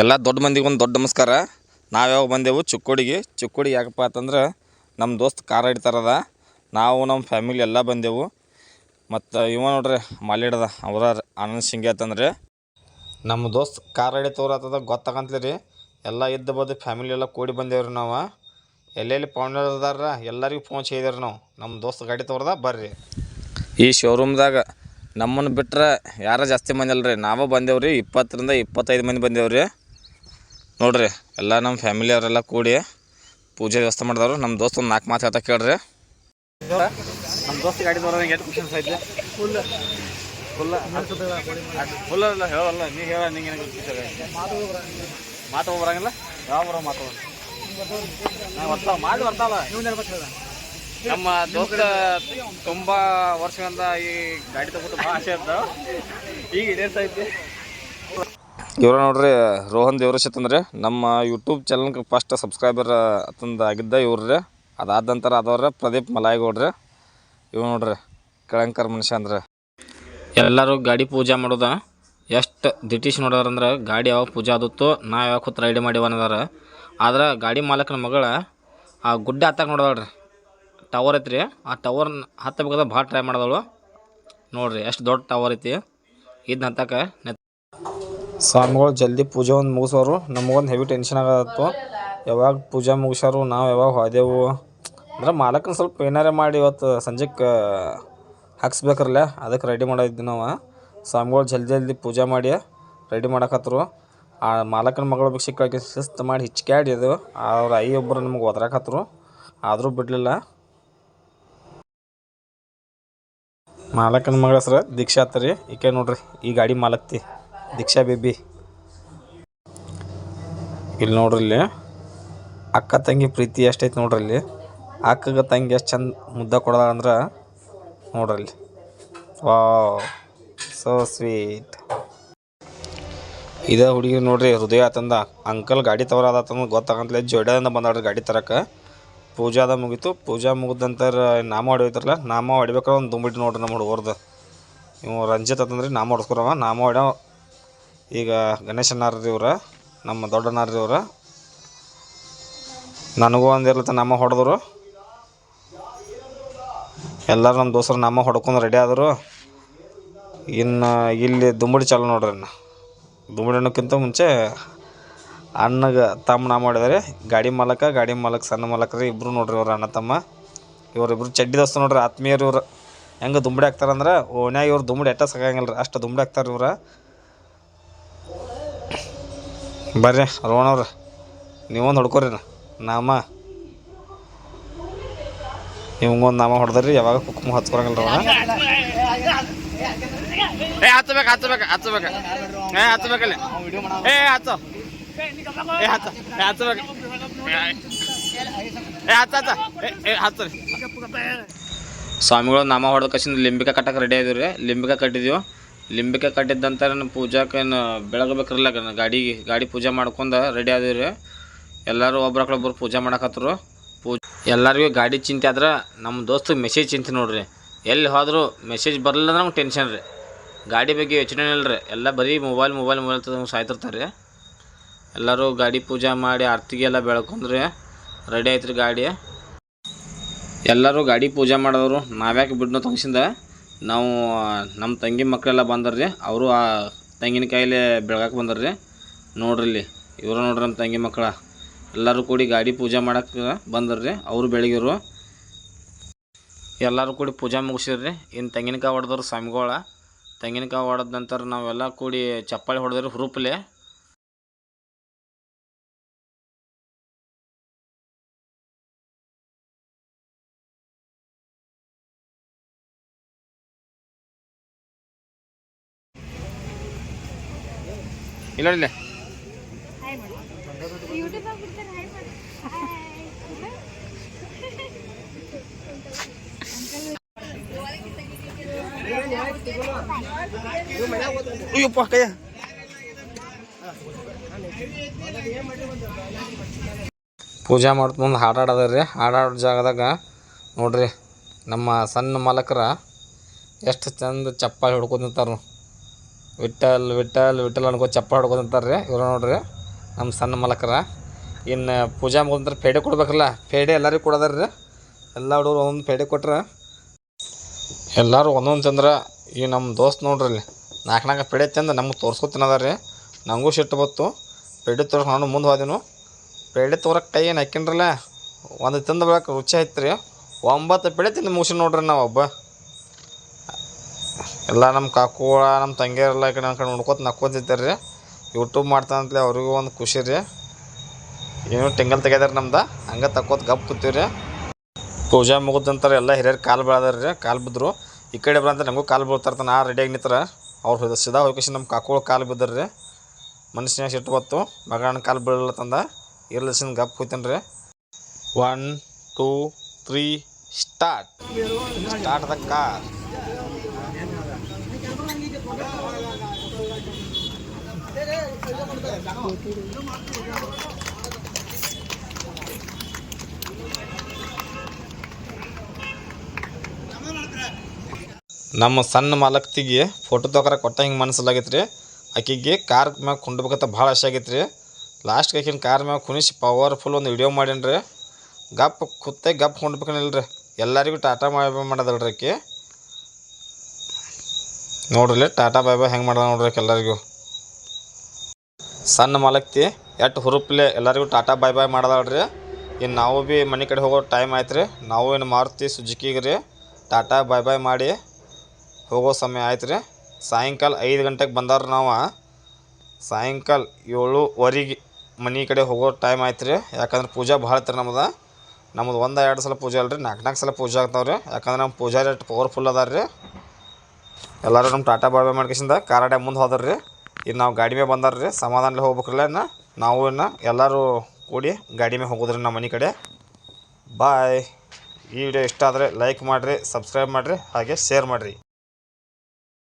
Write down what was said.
ಎಲ್ಲ ದೊಡ್ಡ ಮಂದಿಗೆ ಒಂದು ದೊಡ್ಡ ನಮಸ್ಕಾರ. ನಾವು ಯಾವಾಗ ಬಂದೆವು? ಚಿಕ್ಕೋಡಿಗೆ. ಚಿಕ್ಕೋಡಿಗೆ ಯಾಕಪ್ಪ ಅಂತಂದ್ರೆ ನಮ್ಮ ದೋಸ್ತ್ ಕಾರ್ ಹಿಡಿತಾರದ ನಾವು ನಮ್ಮ ಫ್ಯಾಮಿಲಿ ಎಲ್ಲ ಬಂದೆವು. ಮತ್ತು ಇವ ನೋಡ್ರಿ ಮಾಲಿಡದ ಅವರ ಆನಂದ್ ಸಿಂಗ್ ಅಂತಂದ್ರೆ. ನಮ್ಮ ದೋಸ್ತ್ ಕಾರ್ ಹಿಡಿತವ್ರ ಆತದ ಗೊತ್ತಾಗಂತಲಿ ರೀ ಎಲ್ಲ ಇದ್ದ ಬದ್ದು ಫ್ಯಾಮಿಲಿ ಎಲ್ಲ ಕೂಡಿ ಬಂದೇವ್ರಿ ನಾವು. ಎಲ್ಲೆಲ್ಲಿ ಪೌಂಡರ್ ಎಲ್ಲರಿಗೂ ಫೋನ್ ಚೇದ್ರಿ ನಾವು. ನಮ್ಮ ದೋಸ್ತ್ ಗಾಡಿ ತೋರ್ದ, ಬರ್ರಿ. ಈ ಶೋರೂಮ್ದಾಗ ನಮ್ಮನ್ನು ಬಿಟ್ಟರೆ ಯಾರು ಜಾಸ್ತಿ ಮಂದಿ ನಾವು ನಾವೇ ಬಂದೇವ್ರಿ, ಇಪ್ಪತ್ತರಿಂದ ಇಪ್ಪತ್ತೈದು ಮಂದಿ ಬಂದೇವ್ರಿ. ನೋಡ್ರಿ ಎಲ್ಲ ನಮ್ಮ ಫ್ಯಾಮಿಲಿ ಅವರೆಲ್ಲ ಕೂಡಿ ಪೂಜೆ ವ್ಯವಸ್ಥೆ ಮಾಡಿದವರು. ನಮ್ಮ ದೋಸ್ತ ಒಂದು ನಾಲ್ಕು ಮಾತು ಹೇಳ್ತಾ ಕೇಳ್ರಿ. ನಮ್ಮ ದೋಸ್ತ ಗಾಡಿ ತೋರ ಎಷ್ಟು ಖುಷಿ ಅನ್ಸೈತಿ ಫುಲ್ ಫುಲ್ ಫುಲ್ ಅಲ್ಲ ಹೇಳಲ್ಲ ನೀ ಹೇಳ ನಿಂಗೆ ಮಾತು ಬರಂಗಿಲ್ಲ ಯಾವ ಬರೋ ಮಾತು ಬರ್ತಾವ ಮಾಡಿ ಬರ್ತಾವ ನಮ್ಮ ದೋಸ್ತ ತುಂಬಾ ವರ್ಷಗಳಿಂದ ಈ ಗಾಡಿ ತಗೋತ ಭಾಳ ಆಸೆ ಇರ್ತಾವ ಈಗ ಈಡೇರ್ತೈತಿ ಇವ್ರ ನೋಡ್ರಿ, ರೋಹನ್ ದೇವರಶ್ ಅಂತಂದ್ರೆ ನಮ್ಮ ಯೂಟ್ಯೂಬ್ ಚಾನಲ್ಗೆ ಫಸ್ಟ್ ಸಬ್ಸ್ಕ್ರೈಬರ್ ಅಂತಂದು ಆಗಿದ್ದ ಇವ್ರಿ ಅದಾದ ನಂತರ ಆದವ್ರೆ ಪ್ರದೀಪ್ ಮಲಾಯಿಗೌಡ್ರಿ ಇವ್ ನೋಡ್ರಿ, ಕೆಳಂಕರ್ ಮನುಷ್ಯ ಅಂದ್ರೆ. ಎಲ್ಲರೂ ಗಾಡಿ ಪೂಜೆ ಮಾಡೋದ. ಎಷ್ಟು ದಿಟೀಶ್ ನೋಡೋರಂದ್ರೆ ಗಾಡಿ ಯಾವಾಗ ಪೂಜೆ ಆದತ್ತೋ, ನಾ ಯಾವಾಗ ಕೂತ್ ರೈಡ್ ಮಾಡಿವ ಅನ್ನೋದಾರ. ಆದ್ರೆ ಗಾಡಿ ಮಾಲಕನ ಮಗಳ ಆ ಗುಡ್ಡ ಹತ್ತಾಗ ನೋಡೋಳ್ರಿ ಟವರ್ ಐತ್ರಿ. ಆ ಟವರ್ ಹತ್ತಬೇಕಾದ್ರೆ ಭಾಳ ಟ್ರೈ ಮಾಡಿದಳು. ನೋಡ್ರಿ, ಎಷ್ಟು ದೊಡ್ಡ ಟವರ್ ಐತಿ. ಇದನ್ನ ಹತ್ತಕ್ಕೆ ಸ್ವಾಮಿಗಳು ಜಲ್ದಿ ಪೂಜೆ ಒಂದು ಮುಗಿಸೋರು. ನಮಗೊಂದು ಹೆವಿ ಟೆನ್ಷನ್ ಆಗತ್ತು. ಯಾವಾಗ ಪೂಜೆ ಮುಗಿಸ್ಯಾರು, ನಾವು ಯಾವಾಗ ಹೋದೆವು. ಅಂದ್ರೆ ಮಾಲಕನ ಸ್ವಲ್ಪ ಏನಾರೇ ಮಾಡಿ ಇವತ್ತು ಸಂಜೆಗೆ ಹಾಕ್ಸ್ಬೇಕ್ರಲ್ಲ ಅದಕ್ಕೆ ರೆಡಿ ಮಾಡಿದ್ವಿ ನಾವು. ಸ್ವಾಮಿಗಳು ಜಲ್ದಿ ಜಲ್ದಿ ಪೂಜೆ ಮಾಡಿ ರೆಡಿ ಮಾಡಕತ್ತರು ಆ, ಮಾಲಕನ ಮಗಳು ಭಿಕ್ಷೆ ಕಳಕಿ ಶಿಸ್ತು ಮಾಡಿ ಹಿಚ್ಕ್ಯಾಡಿ ಅದು ಅವ್ರ ಐ ಒಬ್ಬರು ನಮಗೆ ಒದರಾಕತ್ತರು ಆದರೂ ಬಿಡಲಿಲ್ಲ. ಮಾಲಕನ ಮಗಳ ಹೆಸ್ರು ದೀಕ್ಷಾ ರೀ. ಈಕೆ ನೋಡ್ರಿ, ಈ ಗಾಡಿ ಮಾಲಕ್ತಿ. ದೀಕ್ಷಾ ಬೇಬಿ. ಇಲ್ಲಿ ನೋಡ್ರಿ ಇಲ್ಲಿ ಅಕ್ಕ ತಂಗಿ ಪ್ರೀತಿ ಎಷ್ಟೈತಿ ನೋಡ್ರಿ ಇಲ್ಲಿ ಅಕ್ಕಗೆ ತಂಗಿ ಎಷ್ಟು ಚಂದ ಮುದ್ದೆ ಕೊಡೋದ ಅಂದ್ರೆ ನೋಡ್ರಿ ವಾವ್, ಸೋ ಸ್ವೀಟ್. ಇದೇ ಹುಡುಗಿ ನೋಡ್ರಿ ಹೃದಯ ಆತಂದ ಅಂಕಲ್ ಗಾಡಿ ತವರಾದತ್ತಂದು ಗೊತ್ತಾಗಂತಲೇ ಜೊಡ್ಯಾದಿಂದ ಬಂದಾಡ್ರಿ ಗಾಡಿ ತರಕ. ಪೂಜಾದ ಮುಗೀತು. ಪೂಜಾ ಮುಗಿದಂತರ ನಾಮ ಹೊಡಿತಾರಲ್ಲ ನಾಮ ಹೊಡಿಬೇಕಾದ್ರೆ ಒಂದು ದುಂಬಿಟ್ಟು ನೋಡ್ರಿ ನಮ್ಮ ಹುಡುಗರ್ದು ಇವು ರಂಜಿತ್ ಅಂತಂದ್ರೆ ನಾಮ ಹೊಡ್ಸ್ಕೊರವ, ನಾಮ ಹೊಡ್ಯವ ಈಗ ಗಣೇಶನಾರ್ರಿ ಇವ್ರ ನಮ್ಮ ದೊಡ್ಡನಾರ್ರಿ ಇವ್ರ ನನಗೂ ಒಂದಿರ್ಲತ್ತ ನಮ್ಮ ಹೊಡೆದ್ರು. ಎಲ್ಲರೂ ನಮ್ಮ ದೋಸ್ತರು ನಮ್ಮ ಹೊಡ್ಕೊಂಡು ರೆಡಿ ಆದರು. ಇನ್ನು ಇಲ್ಲಿ ದುಂಬಡಿ ಚಾಲು ನೋಡ್ರಿ ಇನ್ನು. ದುಂಬಡಿ ಅನ್ನೋಕ್ಕಿಂತ ಮುಂಚೆ ಅಣ್ಣಗೆ ತಮ್ಮ ನಾ ಮಾಡಿದಾರೆ. ಗಾಡಿ ಮಾಲಕ ಗಾಡಿ ಮಾಲಕ, ಸಣ್ಣ ಮಾಲಕ ರೀ ಇಬ್ಬರು ನೋಡ್ರಿ ಇವ್ರ ಅಣ್ಣ ತಮ್ಮ. ಇವರಿಬ್ರು ಚಡ್ಡಿ ದೋಸ್ತ ನೋಡ್ರಿ, ಆತ್ಮೀಯರು ಇವ್ರು. ಹೆಂಗೆ ದುಂಬಡಿ ಹಾಕ್ತಾರಂದ್ರೆ, ಓಣ್ಯಾಗ ಇವ್ರು ದುಂಬಡಿ ಎಟ್ಟ ಸಾಕಂಗಿಲ್ಲ ರೀ ಅಷ್ಟು ದುಂಬಡಿ ಹಾಕ್ತಾರೆ ಇವ್ರು. ಬರ್ರಿ ರೋಣವ್ರ ನೀವೊಂದು ಹೊಡ್ಕೊರಿ ನಾಮ. ಇವಂಗೊಂದು ನಾಮ ಹೊಡೆದ್ರಿ ಯಾವಾಗ ಕುಕ್ಮ ಹಚ್ಕೊಳಂಗಿಲ್ಲ ಅವ ಏ ಹಚ್ಚಬೇಕು ಹಚ್ಚಬೇಕು ಹಚ್ಚಬೇಕು. ಏ ಹಚ್ಚಬೇಕಲ್ಲಿ ಏ ಹಚ್ಚ. ಏ ಹಚ್ಚ. ಏ ಹಚ್ಚಬೇಕು. ಏ ಹಚ್ಚ ಏ ಸ್ವಾಮಿಗಳು ನಾಮ ಹೊಡೆದ ಕಸಿಂದ ಲಿಂಬಿಕ ಕಟ್ಟಕ್ಕೆ ರೆಡಿ ಆಗಿದ್ರಿ ರೀ. ಲಿಂಬಿಕ ಕಟ್ಟಿದೀವಿ. ಲಿಂಬಿಕ ಕಟ್ಟಿದ ನಂತರ ನಮ್ಮ ಪೂಜಾಕ್ಕೆ ಬೆಳಗಬೇಕ್ರಲ್ಲ ಗಾಡಿಗೆ ಗಾಡಿ ಪೂಜೆ ಮಾಡ್ಕೊಂಡು ರೆಡಿ ಆದಿವಿ ರೀ ಎಲ್ಲರೂ ಒಬ್ರಕ್ಳೊಬ್ರು ಪೂಜೆ ಮಾಡಕತ್ತರು ಪೂಜೆ ಎಲ್ಲರಿಗೂ ಗಾಡಿ ಚಿಂತೆ ಆದ್ರೆ ನಮ್ಮ ದೋಸ್ತ ಮೆಸೇಜ್ ಚಿಂತೆ ನೋಡ್ರಿ. ಎಲ್ಲಿ ಹೋದ್ರು ಮೆಸೇಜ್ ಬರಲಿಲ್ಲ ಅಂದ್ರೆ ನಮ್ಗೆ ಟೆನ್ಷನ್ ರೀ. ಗಾಡಿ ಬಗ್ಗೆ ಯೋಚನೆ ಇಲ್ಲ ರೀ ಎಲ್ಲ ಬರೀ ಮೊಬೈಲ್ ಮೊಬೈಲ್ ಮೊಬೈಲ್ ತಗೊಂಡು ಸಾಯ್ತಿರ್ತಾರೆ ಎಲ್ಲರೂ ಗಾಡಿ ಪೂಜೆ ಮಾಡಿ ಆರ್ತಿಗೆ ಎಲ್ಲ ಬೆಳ್ಕೊಂಡ್ರಿ ರೆಡಿ ಆಯ್ತು ರೀ ಗಾಡಿ. ಎಲ್ಲರೂ ಗಾಡಿ ಪೂಜೆ ಮಾಡಿದವರು. ನಾವ್ಯಾಕೆ ಬಿಡ್ನೋ ತಗ್ಸಿಂದ. ನಾವು ನಮ್ಮ ತಂಗಿ ಮಕ್ಕಳೆಲ್ಲ ಬಂದರ್ರಿ. ಅವರು ಆ ತಂಗಿನ ಬೆಳಗಾಕೆ ಬಂದರು ರೀ ನೋಡ್ರಿ ಇವರು ನೋಡ್ರಿ ನಮ್ಮ ತಂಗಿ ಮಕ್ಕಳ. ಎಲ್ಲರೂ ಕೂಡಿ ಗಾಡಿ ಪೂಜೆ ಮಾಡಕ್ಕೆ ರೀ ಅವರು ಬೆಳಗಿರು ಎಲ್ಲರೂ ಕೂಡಿ ಪೂಜೆ ಮುಗಿಸಿದ್ರಿ ಇನ್ನು ತೆಂಗಿನಕಾಯಿ ಹೊಡೆದ್ರು ಸ್ವಾಮಿಗಳ. ತೆಂಗಿನಕಾಯಿ ಹೊಡೆದ ನಂತರ ನಾವೆಲ್ಲ ಕೂಡಿ ಚಪ್ಪಾಳೆ ಹೊಡೆದ್ರಿ ಹುರುಪ್ಲೆ. ಇಲ್ಲ ಮಾಡಿ ಅಯ್ಯಪ್ಪ ಪೂಜೆ ಮಾಡ್ತ ಮುಂದೆ ಹಾಡಾಡದ ರೀ ಹಾಡಾಡೋ ಜಾಗದಾಗ ನೋಡ್ರಿ, ನಮ್ಮ ಸಣ್ಣ ಮಾಲಕರ ಎಷ್ಟು ಚಂದ ಚಪ್ಪಾಳಿ ಹಿಡ್ಕೊಂಡಿರ್ತಾರ ವಿಠಲ್ ವಿಠಲ್ ವಿಠಲ್ ಅನ್ಕೋ ಚಪ್ಪ ರೀ ಇವ್ರು ನೋಡ್ರಿ ನಮ್ಮ ಸಣ್ಣ ಮಲಕರ. ಇನ್ನು ಪೂಜಾ ಮುಗಿದ್ರೆ ಪೇಡೆ ಕೊಡ್ಬೇಕಲ್ಲ, ಪೇಡೆ ಎಲ್ಲರಿಗೂ ಕೊಡೋದಾರ ರೀ ಎಲ್ಲ ಹುಡುಗರು ಒಂದೊಂದು ಪೇಡೆ ಕೊಟ್ರೆ. ಎಲ್ಲರೂ ಒಂದೊಂದು ಚಂದ್ರ. ಈ ನಮ್ಮ ದೋಸ್ತ್ ನೋಡ್ರಿ ನಾಲ್ಕು ನಾಲ್ಕು ಪೇಡೆ ತಂದು ನಮಗೆ ತೋರ್ಸ್ಕೊತಿನದ ರೀ ನನಗೂ ಸಿಟ್ಟು ಬತ್ತು. ಪೇಡೆ ತೋರ್ಸ್ಕೊಂಡು ಮುಂದೆ ಹೋದೆನು. ಪೇಡೆ ತೋರಕ್ಕೆ ಕೈ ಏನು ಹಾಕಿನ್ರಲ್ಲ, ಒಂದು ತಿಂದ ಬೆಳಕ ರುಚಿ ಆಯ್ತು ಒಂಬತ್ತು ಪೇಡೆ ತಿಂದು ಮುಗಿಸಿ ನೋಡ್ರಿ ನಾವು ಒಬ್ಬ. ಎಲ್ಲ ನಮ್ಮ ಕಾಕುಗಳ, ನಮ್ಮ ತಂಗಿಯರೆಲ್ಲ ಈ ಕಡೆ ನನ್ನ ಕಡೆ ನೋಡ್ಕೊತ ನಕ್ಕೊತಿದ್ದಾರೆ ರೀ. ಯೂಟ್ಯೂಬ್ ಮಾಡ್ತಾನಂತಲೇ ಅವ್ರಿಗೂ ಒಂದು ಖುಷಿ ರೀ. ಏನೋ ಟೆಂಗಲ್ ತೆಗ್ಯಾರ ನಮ್ದು. ಹಂಗೆ ತಕ್ಕೋತ ಗಪ್ ಕೂತೀವಿ ರೀ. ಪೂಜಾ ಮುಗಿದಂತಾರೆ ಎಲ್ಲ ಹಿರಿಯರು ಕಾಲು ಬೆಳೆದಾರ ರೀ, ಕಾಲು ಬಿದ್ದರು ಈ ಕಡೆ ಬರಂತ ನಮಗೂ ಕಾಲು ಬೀಳ್ತಾರ ನಾ ರೆಡಿಯಾಗಿ ನಿಂತರ. ಅವ್ರು ಸಿದಾ ಹೋಗಿ ನಮ್ಮ ಕಾಕುಗಳು ಕಾಲು ಬಿದ್ದರು ರೀ. ಮನುಷ್ಯನಾಗ ಸಿಟ್ಟು ಬತ್ತು ಮಗನ ಕಾಲು ಬೀಳಲ್ಲ ತಂದ. ಇರ್ಲಿಸಿಂದ ಗಪ್ ಕೂತೀನಿ ರೀ. One two three start start the car ನಮ್ಮ ಸಣ್ಣ ಮಾಲಕ್ತಿಗೆ ಫೋಟೋ ತಗೋರ ಕೊಟ್ಟ ಹಿಂಗೆ ಮನಸ್ಸಲ್ಲಾಗೈತೆ ರೀ ಆಕಿಗೆ ಕಾರ್ ಮ್ಯಾಗ ಕುಂಡ್ಬೇಕಂತ ಭಾಳ ಆಸೆ ಆಗೈತೆ ರೀ ಲಾಸ್ಟ್ಗೆ ಆಕಿನ ಕಾರ್ ಮ್ಯಾಗ ಕುಣಿಸಿ ಪವರ್ಫುಲ್ ಒಂದು ವಿಡಿಯೋ ಮಾಡೀನಿ ಗಪ್ ಕುತ್ತೆ ಗಪ್ ಕುಂಡ್ಬೇಕಿಲ್ಲ ರೀ ಎಲ್ಲರಿಗೂ ಟಾಟಾ ಬಾಯ್ ಮಾಡೋದಲ್ರಿ ಆಕಿ. ನೋಡ್ರಿ ಟಾಟಾ ಬಾಯ್ ಬಾಯ್ ಹೆಂಗೆ ಮಾಡೋದು ನೋಡ್ರಿ ಎಲ್ಲರಿಗೂ. ಸಣ್ಣ ಮಲಗ್ತಿ ಎಟ್ಟು ಹುರುಪ್ಲೆ ಎಲ್ಲರಿಗೂ ಟಾಟಾ ಬಾಯ್ ಬಾಯ್ ಮಾಡ್ದಾಳ್ರಿ. ಇನ್ನು ನಾವು ಭೀ ಮನೆ ಕಡೆ ಹೋಗೋ ಟೈಮ್ ಆಯ್ತು ರೀ ನಾವು ಏನು ಮಾರುತಿ ಸುಜುಕಿಗೆ ರೀ ಟಾಟಾ ಬಾಯ್ ಬಾಯ್ ಮಾಡಿ ಹೋಗೋ ಸಮಯ ಆಯ್ತು ರೀ ಸಾಯಂಕಾಲ ಐದು ಗಂಟೆಗೆ ಬಂದಾರ ನಾವು. ಸಾಯಂಕಾಲ ಏಳುವರೆಗೆ ಮನೆ ಕಡೆ ಹೋಗೋ ಟೈಮ್ ಆಯ್ತು ರೀ ಯಾಕಂದ್ರೆ ಪೂಜಾ ಭಾಳ ಐತ್ರಿ ನಮ್ದು. ನಮ್ಮದು ಒಂದು ಎರಡು ಸಲ ಪೂಜೆ ಅಲ್ರಿ. ನಾಲ್ಕು ನಾಲ್ಕು ಸಲ ಪೂಜೆ ಆಗ್ತಾವೆ ರೀ ಯಾಕಂದ್ರೆ ನಮ್ಮ ಪೂಜಾರಿ ಅಷ್ಟು ಪವರ್ಫುಲ್ ಅದಾರ ರೀ ಎಲ್ಲರೂ ನಮ್ಮ ಟಾಟಾ ಬಾಯ್ ಬಾಯ್ ಮಾಡ್ಕೇಸಿಂದ ಕಾರ್ ಡ್ಯಾಮ್ ಮುಂದೆ ಹೋದಾರ. ಇನ್ನು ನಾವು ಗಾಡಿ ಮೇಲೆ ಬಂದಾರ ರೀ ಸಮಾಧಾನ ಹೋಗ್ಬೇಕ್ರಲ್ಲ ಇನ್ನು ನಾವು ಇನ್ನು ಎಲ್ಲರೂ ಕೂಡಿ ಗಾಡಿ ಮೇಲೆ ಹೋಗೋದ್ರಿ ನಮ್ಮ ಮನೆ ಕಡೆ. ಬಾಯ್ ಈ ವಿಡಿಯೋ ಇಷ್ಟ ಆದರೆ ಲೈಕ್ ಮಾಡಿರಿ ಸಬ್ಸ್ಕ್ರೈಬ್ ಮಾಡಿರಿ, ಹಾಗೆ ಶೇರ್ ಮಾಡಿರಿ.